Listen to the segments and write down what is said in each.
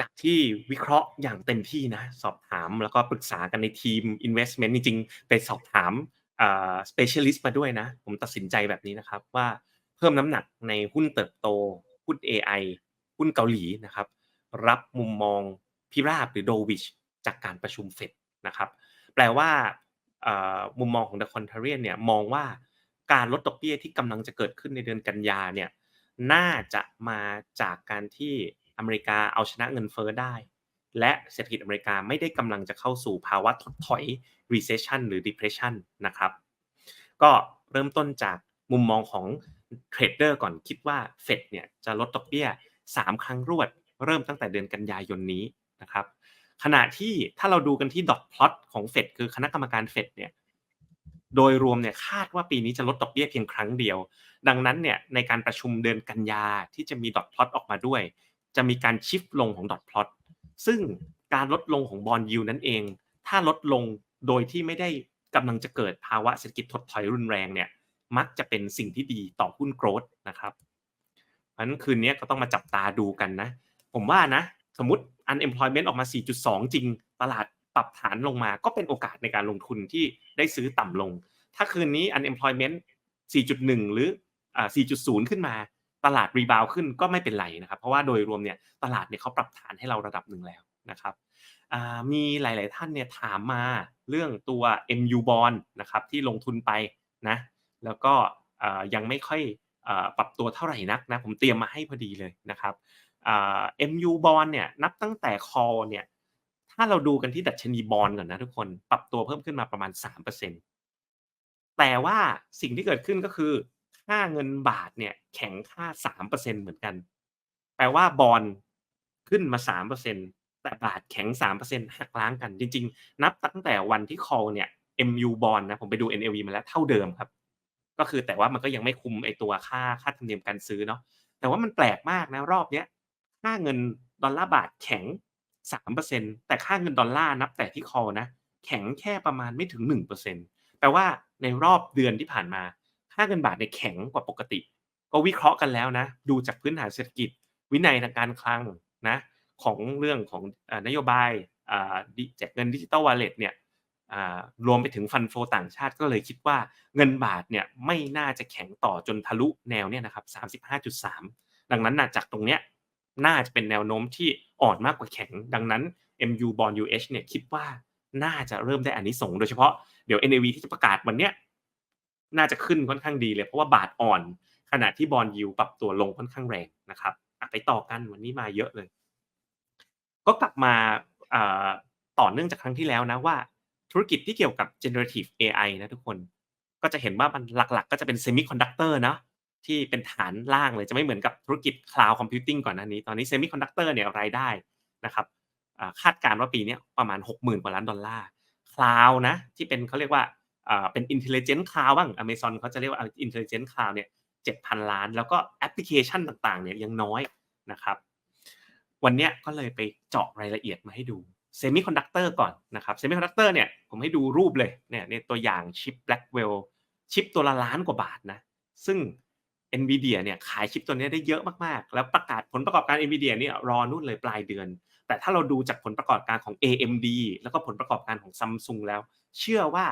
จากที่วิเคราะห์อย่างเต็มที่นะสอบถามแล้วก็ปรึกษากันในทีม Investment จริงๆ ไปสอบถามอ่า Specialist มาด้วยนะ ผมตัดสินใจแบบนี้นะครับว่าเพิ่มน้ำหนักในหุ้นเติบโต หุ้นเอไอหุ้นเกาหลีนะครับ รับมุมมองพิราบหรือ dovish จากการประชุมเฟดนะครับ แปลว่าอ่ามุมมองของ The Contrarian เนี่ยมองว่าการลดดอกเบี้ยที่กำลังจะเกิดขึ้นในเดือนกันยาเนี่ยน่าจะมาจากการที่ อเมริกาเอาชนะเงินเฟ้อได้ และเศรษฐกิจอเมริกาไม่ได้กำลังจะเข้าสู่ภาวะถดถอย recession หรือ depression นะครับ ก็เริ่มต้นจากมุมมองของเทรดเดอร์ก่อนคิดว่าเฟดเนี่ยจะลดดอกเบี้ย 3 ครั้งรวด เริ่มตั้งแต่เดือนกันยายนนี้นะครับขณะที่ถ้าเราดูกันที่ดอทพลอตของเฟดคือคณะกรรมการเฟดเนี่ยโดยรวมเนี่ยคาดว่าปีนี้จะลดดอกเบี้ยเพียงครั้งเดียว ดังนั้นเนี่ยในการประชุมเดือนกันยาที่จะมีดอทพลอตออกมาด้วย จะมีการชิฟลงของดอทพลอตซึ่งการลดลงของบอลยูนั่นเอง ถ้าลดลงโดยที่ไม่ได้กำลังจะเกิดภาวะเศรษฐกิจถดถอยรุนแรงเนี่ยมักจะเป็นสิ่งที่ดีต่อหุ้นโกรดนะครับเพราะฉะนั้นคืนนี้ก็ต้องมาจับตาดูกันนะ ผมว่านะ สมมติ unemployment ออกมา 4.2 จริง ตลาดปรับฐานลงมาก็เป็นโอกาสในการลงทุนที่ได้ซื้อต่ำลง ถ้าคืนนี้ unemployment 4.1 หรือ 4.0 ขึ้นมา ตลาดรีบาวขึ้นก็ไม่เป็นไรนะครับ เพราะว่าโดยรวมเนี่ยตลาดเนี่ยเขาปรับฐานให้เราระดับหนึ่งแล้วนะครับอ่ามีหลาย ๆ ท่านเนี่ยถามมาเรื่องตัว MU bond นะครับที่ลงทุนไปนะแล้วก็ยังไม่ค่อยอปรับตัวเท่าไหร่นักนะผมเตรียมมาให้พอดีเลยนะครับอ่า MU bond เนี่ยนับตั้งแต่ call เนี่ยถ้าเราดูกันที่ดัชนีบอลก่อนนะทุกคนปรับตัวเพิ่มขึ้นมาประมาณ 3%แต่ว่าสิ่งที่เกิดขึ้นก็คือ ค่าเงินบาทเนี่ยแข็งค่า3%เปอร์เซ็นเหมือนกัน แปลว่าบอลขึ้นมา3%แต่บาทแข็ง3%หักล้างกัน จริง ๆ นับตั้งแต่วันที่ call เนี่ย MU bond นะผมไปดู NAV มาแล้วเท่าเดิมครับ ก็คือแต่ว่ามันก็ยังไม่คุมไอตัวค่าค่าธรรมเนียมการซื้อเนาะแต่ว่ามันแปลกมากนะรอบเนี้ยค่าเงินดอลลาร์บาทแข็ง3%แต่ค่าเงินดอลลาร์นับแต่ที่ call นะ แข็งแค่ประมาณไม่ถึง1%แปลว่าในรอบเดือนที่ผ่านมาาเงินบาทเนี่ยแข็งกว่าปกติ ก็วิเคราะห์กันแล้วนะ ดูจากพื้นฐานเศรษฐกิจ วินัยทางการคลังนะของเรื่องของนโยบายแจกเงินดิจิตอลวอลเล็ตเนี่ยรวมไปถึงฟันโฟต่างชาติก็เลยคิดว่าเงินบาทเนี่ยไม่น่าจะแข็งต่อจนทะลุแนวเนี่ยนะครับ 35.3 ดังนั้นนะจากตรงเนี้ยน่าจะเป็นแนวโน้มที่อ่อนมากกว่าแข็ง ดังนั้น MU Bond UH เนี่ยคิดว่าน่าจะเริ่มได้อานิสงส์โดยเฉพาะเดี๋ยว NAV ที่จะประกาศวันเนี้ย น่าจะขึ้นค่อนข้างดีเลย เพราะว่าบาทอ่อน ขณะที่บอลยูปรับตัวลงค่อนข้างแรงนะครับไปต่อกันวันนี้มาเยอะเลย ก็กลับมาต่อเนื่องจากครั้งที่แล้วนะว่า ธุรกิจที่เกี่ยวกับ generative AI นะทุกคนก็จะเห็นว่ามันหลักๆ ก็จะเป็น semiconductor เนาะที่เป็นฐานล่างเลยจะไม่เหมือนกับธุรกิจ cloud computing ก่อนหน้านี้ ตอนนี้ semiconductor เนี่ยรายได้นะครับคาดการณ์ว่าปีนี้ประมาณ 60,000 กว่าล้านดอลลาร์ cloud นะที่เป็นเขาเรียกว่า เป็น intelligent cloud บ้าง Amazon เขาจะเรียกว่า intelligent cloud เนี่ย7,000 ล้าน แล้วก็แอปพลิเคชันต่างๆเนี่ยยังน้อยนะครับ วันเนี้ยก็เลยไปเจาะรายละเอียดมาให้ดูเซมิคอนดักเตอร์ก่อนนะครับเซมิคอนดักเตอร์เนี่ยผมให้ดูรูปเลยเนี่ยในตัวอย่างชิป Blackwell ชิปตัวละล้านกว่าบาทนะ ซึ่ง NVIDIA เนี่ยขายชิปตัวนี้ได้เยอะมากๆ แล้วประกาศผลประกอบการ NVIDIA เนี่ยรอนู่นเลยปลายเดือน แต่ถ้าเราดูจากผลประกอบการของ AMD แล้วก็ผลประกอบการของ Samsung แล้ว เชื่อว่า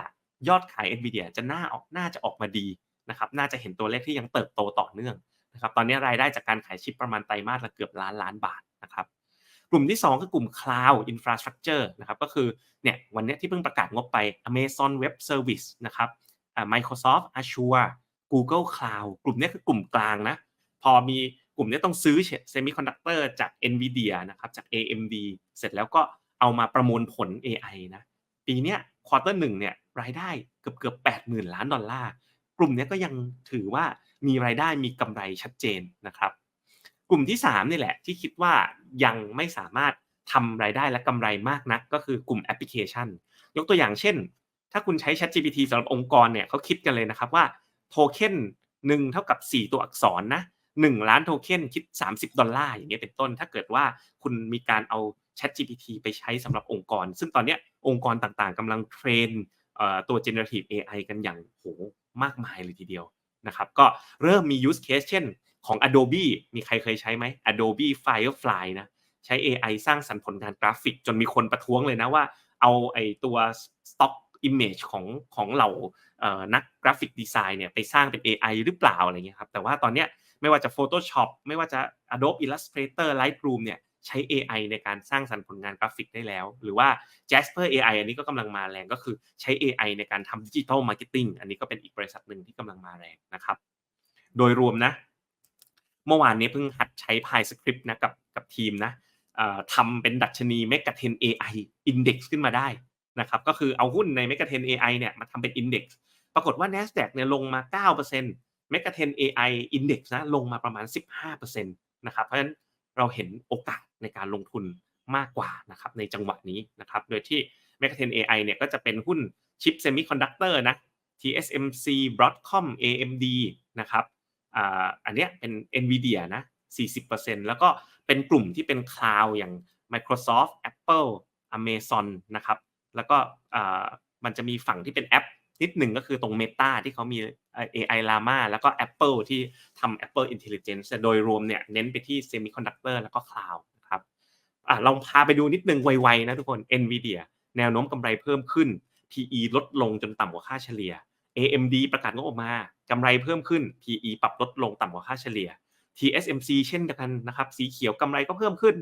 ยอดขาย NVIDIA จะน่าออกน่าจะออกมาดีนะครับน่าจะเห็นตัวเลขที่ยังเติบโตต่อเนื่องนะครับตอนนี้รายได้จากการขายชิปประมาณไตรมาสละเกือบล้านล้านบาทนะครับกลุ่มที่ 2 คือกลุ่ม Cloud Infrastructure นะครับก็คือเนี่ยวันนี้ที่เพิ่งประกาศงบไป Amazon Web Service นะครับอ่า Microsoft Azure Google Cloud กลุ่มนี้คือกลุ่มกลางนะพอมีกลุ่มนี้ต้องซื้อเซมิคอนดักเตอร์จาก NVIDIA นะครับจาก AMD เสร็จแล้วก็เอามาประมวลผล AI นะปีเนี้ย ควอเตอร์หนึ่งเนี่ยรายได้เกือบเกือบแปดหมื่นล้านดอลลาร์กลุ่มนี้ก็ยังถือว่ามีรายได้มีกำไรชัดเจนนะครับ กลุ่มที่3นี่แหละที่คิดว่ายังไม่สามารถทำรายได้และกำไรมากนัก ก็คือกลุ่มแอปพลิเคชัน ยกตัวอย่างเช่น ถ้าคุณใช้ ChatGPT สำหรับองค์กรเนี่ยเขาคิดกันเลยนะครับว่าโทเค็นหนึ่งเท่ากับ 4 ตัวอักษรนะ1ล้านโทเค็นคิด 30 ดอลลาร์อย่างเงี้ยเป็นต้น ถ้าเกิดว่าคุณมีการเอา ChatGPT ไปใช้สำหรับองค์กร ซึ่งตอนนี้องค์กรต่างๆกำลังเทรนตัว generative AI กันอย่างโหมากมายเลยทีเดียวนะครับก็เริ่มมี use case เช่นของ Adobe มีใครเคยใช้ไหม Adobe Firefly นะใช้เอไอสร้างสรรค์ผลงานกราฟิก จนมีคนประท้วงเลยนะว่า เอาไอ้ตัว stock image ของของเหล่านักกราฟิกดีไซน์เนี่ยไปสร้างเป็น AI หรือเปล่าอะไรเงี้ยครับแต่ว่าตอนเนี้ยไม่ว่าจะ Photoshop ไม่ว่าจะ Adobe Illustrator Lightroom เนี่ย ใช้ AI ในการสร้างสรรค์ผลงานกราฟิกได้แล้ว หรือว่า Jasper AI อันนี้ก็กำลังมาแรงก็คือใช้ AI ในการทำดิจิทัลมาร์เก็ตติ้งอันนี้ก็เป็นอีกบริษัทหนึ่งที่กำลังมาแรงนะครับ โดยรวมนะ เมื่อวานนี้เพิ่งหัดใช้ PyScript นะกับกับทีมนะทำเป็นดัชนี m e g a t e n AI Index ขึ้นมาได้นะครับก็คือเอาหุ้นใน m e g a t e n AI เนี่ยมาทำเป็น Index ปรากฏว่า NASDAQ เนี่ยลงมา 9% m e g a t e n AI Index นะลงมาประมาณ 15%นะครับเพราะฉะนั้นเราเห็นโอกาส ในการลงทุนมากกว่านะครับในจังหวะนี้นะครับ โดยที่ m e g a t e n AI เนี่ยก็จะเป็นหุ้นชิปเซมิคอนดักเตอร์นะ TSMC Broadcom AMD นะครับอันนี้เป็น NVIDIA นะ 40%แล้วก็เป็นกลุ่มที่เป็นคลาวอย่าง Microsoft Apple Amazon นะครับ แล้วก็มันจะมีฝั่งที่เป็นแอป นิดหนึ่งก็คือตรง Meta ที่เขามี AI Llama แล้วก็ Apple ที่ทำ Apple Intelligence โดยรวมเนี่ยเน้นไปที่ Semiconductor แล้วก็ Cloud นะครับ อะลองพาไปดูนิดนึงไวๆนะทุกคน Nvidia แนวโน้มกำไรเพิ่มขึ้น PE ลดลงจนต่ำกว่าค่าเฉลี่ย AMD ประกาศงบออกมากำไรเพิ่มขึ้น PE ปรับลดลงต่ำกว่าค่าเฉลี่ย TSMC เช่นเดียวกันนะครับสีเขียวกำไรก็เพิ่มขึ้น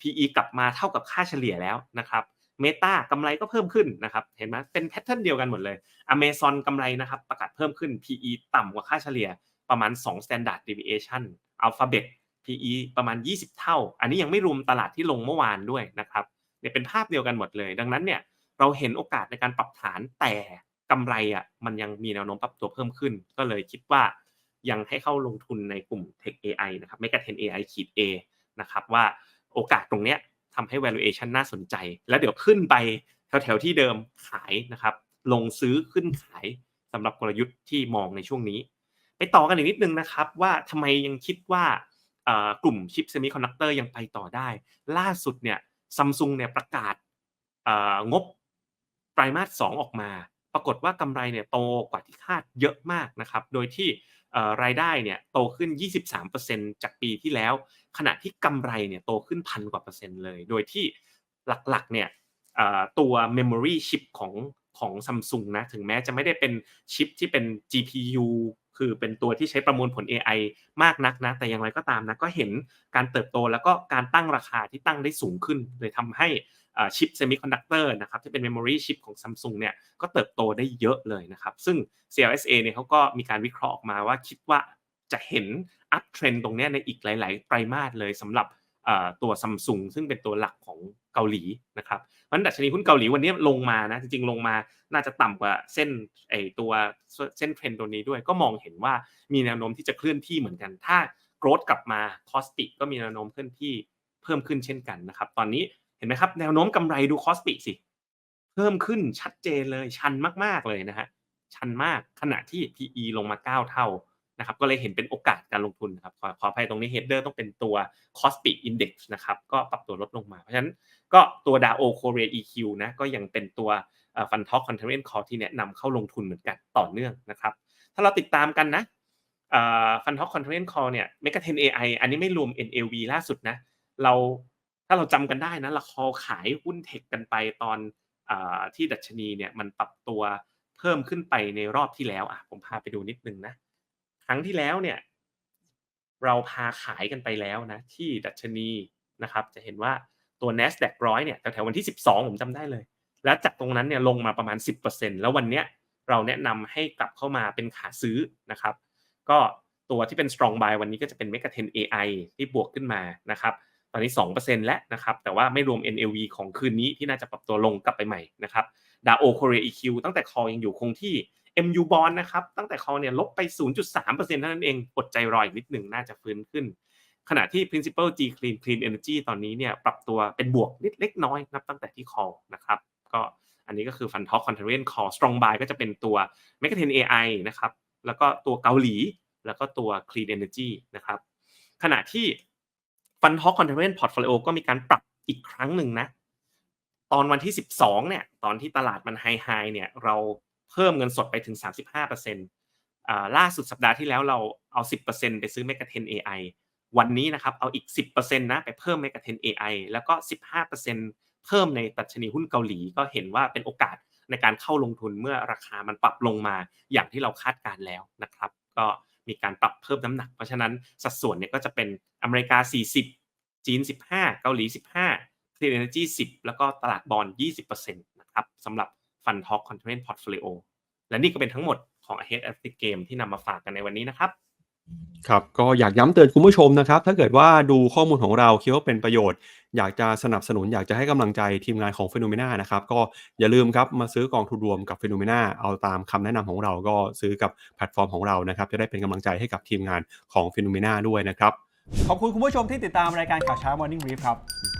PE กลับมาเท่ากับค่าเฉลี่ยแล้วนะครับเมตากำไรก็เพิ่มขึ้นนะครับเห็นไหมเป็นแพทเทิร์นเดียวกันหมดเลย Amazon กำไรนะครับประกาศเพิ่มขึ้น PE ต่ำกว่าค่าเฉลี่ยประมาณ 2 standard deviation Alphabet PE ประมาณ 20 เท่า อันนี้ยังไม่รวมตลาดที่ลงเมื่อวานด้วยนะครับเนี่ยเป็นภาพเดียวกันหมดเลย ดังนั้นเนี่ยเราเห็นโอกาสในการปรับฐานแต่กำไรอะมันยังมีแนวโน้มปรับตัวเพิ่มขึ้น ก็เลยคิดว่ายังให้เข้าลงทุนในกลุ่ม Tech AI นะครับ Mega 10 AI ขีด A นะครับว่าโอกาสตรงเนี้ยทำให้ valuation น่าสนใจ แล้วเดี๋ยวขึ้นไปแถวๆที่เดิมขายนะครับลงซื้อขึ้นขายสำหรับกลยุทธ์ที่มองในช่วงนี้ ไปต่อกันอีกนิดนึงนะครับว่าทำไมยังคิดว่า กลุ่มชิปเซมิคอนดักเตอร์ยังไปต่อได้ ล่าสุดเนี่ยซัมซุงเนี่ยประกาศงบไตรมาส2ออกมา ปรากฏว่ากำไรเนี่ยโตกว่าที่คาดเยอะมากนะครับ โดยที่รายได้เนี่ยโตขึ้น 23%จากปีที่แล้ว ขณะที่กำไรเนี่ยโตขึ้นพันกว่าเปอร์เซ็นต์เลย โดยที่หลักๆเนี่ยตัว memory chip ของของซัมซุงนะ ถึงแม้จะไม่ได้เป็นชิปที่เป็น GPU คือเป็นตัวที่ใช้ประมวลผล AI มากนักนะ แต่อย่างไรก็ตามนะก็เห็นการเติบโตแล้วก็การตั้งราคาที่ตั้งได้สูงขึ้นเลยทำให้ชิปเซมิคอนดักเตอร์นะครับที่เป็นเมมโมรีชิปของซัมซุงเนี่ยก็เติบโตได้เยอะเลยนะครับ ซึ่ง CLSA เนี่ยเขาก็มีการวิเคราะห์ออกมาว่าคิดว่าจะเห็นอัพเทรนตรงนี้ในอีกหลาย ๆ ไตรมาสเลยสำหรับ ตัวซัมซุงซึ่งเป็นตัวหลักของเกาหลีนะครับเพราะดัชนีหุ้นเกาหลีวันนี้ลงมานะจริงๆลงมาน่าจะต่ำกว่าเส้นไอตัวเส้นเทรนตัวนี้ด้วย ก็มองเห็นว่ามีแนวโน้มที่จะเคลื่อนที่เหมือนกัน ถ้าโกรดกลับมาคอสปิก็มีแนวโน้มเคลื่อนที่เพิ่มขึ้นเช่นกันนะครับ ตอนนี้เห็นไหมครับแนวโน้มกำไรดูคอสปิสิเพิ่มขึ้นชัดเจนเลยชันมากๆเลยนะฮะชันมากขณะที่ PE ลงมา 9 เท่า นะครับก็เลยเห็นเป็นโอกาสการลงทุนครับขอขออภัยตรงนี้ header ต้องเป็นตัว Kospi Index นะครับก็ปรับตัวลดลงมา เพราะฉะนั้นก็ตัว DAO Korea EQ นะก็ยังเป็นตัวฟันท็อกคอนเทนต์คอที่แนะนำเข้าลงทุนเหมือนกันต่อเนื่องนะครับถ้าเราติดตามกันนะฟันท็อกคอนเทนต์คอเนี่ยเมกะเทนเอไออันนี้ไม่รวม NLV ล่าสุดนะเราถ้าเราจำกันได้นะเราคอขายหุ้นเทคกันไปตอนที่ดัชนีเนี่ยมันปรับตัวเพิ่มขึ้นไปในรอบที่แล้วอะผมพาไปดูนิดนึงนะ รั้งที่แล้วเนี่ย เราพาขายกันไปแล้วนะ ที่ดัชนีนะครับ จะเห็นว่าตัว NASDAQ ร้อยเนี่ยแถวๆวันที่ 12 ผมจำได้เลย แล้วจากตรงนั้นเนี่ยลงมาประมาณ 10%แล้ววันเนี้ยเราแนะนำให้กลับเข้ามาเป็นขาซื้อนะครับ ก็ตัวที่เป็น strong buy วันนี้ก็จะเป็น Mega 10 AI ที่บวกขึ้นมานะครับ ตอนนี้ 2%แล้วนะครับ แต่ว่าไม่รวม NLV ของคืนนี้ที่น่าจะปรับตัวลงกลับไปใหม่นะครับดาโอโคเรีย EQ ตั้งแต่คอยังอยู่คงที่ MU Bond นะครับ ตั้งแต่คอเนี่ยลบไป 0.3%เท่านั้นเองอดใจรออีกนิดหนึ่งน่าจะฟื้นขึ้น ขณะที่ principal G clean clean energy ตอนนี้เนี่ยปรับตัวเป็นบวกนิดเล็กน้อยนับตั้งแต่ที่คอนะครับ ก็อันนี้ก็คือฟันท็อกคอนเทนต์คอ strong buy ก็จะเป็นตัว m e g a t e n AI นะครับ แล้วก็ตัวเกาหลี แล้วก็ตัว clean energy นะครับ ขณะที่ฟันท็อกคอนเทนต์พอร์ตโฟลิโอก็มีการปรับอีกครั้งหนึ่งนะ ตอนวันที่ 12เนี่ย ตอนที่ตลาดมันไฮไฮเนี่ย เรา เพิ่มเงินสดไปถึง 35%อ่าล่าสุดสัปดาห์ที่แล้วเราเอา 10%ไปซื้อ m e g a 10 AI วันนี้นะครับเอาอีก 10%นะไปเพิ่ม Megatrend AI แล้วก็ 15%เพิ่มในตัชนีหุ้นเกาหลี ก็เห็นว่าเป็นโอกาสในการเข้าลงทุนเมื่อราคามันปรับลงมาอย่างที่เราคาดการแล้วนะครับ ก็มีการปรับเพิ่มน้ำหนัก เพราะฉะนั้นสัดส่วนเนี่ยก็จะเป็นอเมริกา 40 จีน 15 เกาหลี 15 Clean Energy 10 แล้วก็ตลาดบอล20%นะครับสำหรับ Fund Talk Content Portfolio และนี่ก็เป็นทั้งหมดของ Ahead of the Game ที่นำมาฝากกันในวันนี้นะครับครับก็อยากย้ำเตือนคุณผู้ชมนะครับ ถ้าเกิดว่าดูข้อมูลของเราคิดว่าเป็นประโยชน์ อยากจะสนับสนุนอยากจะให้กำลังใจทีมงานของ p h e n o m e n a นะครับก็อย่าลืมครับมาซื้อกองทุนรวมกับ p h e n o m e n a เอาตามคำแนะนำของเราก็ซื้อกับแพลตฟอร์มของเรานะครับ จะได้เป็นกำลังใจให้กับทีมงานของ p h e n o m e n a ด้วยนะครับ ขอบคุณคุณผู้ชมที่ติดตามรายการข่าวเช้า Morning Brief ครับเ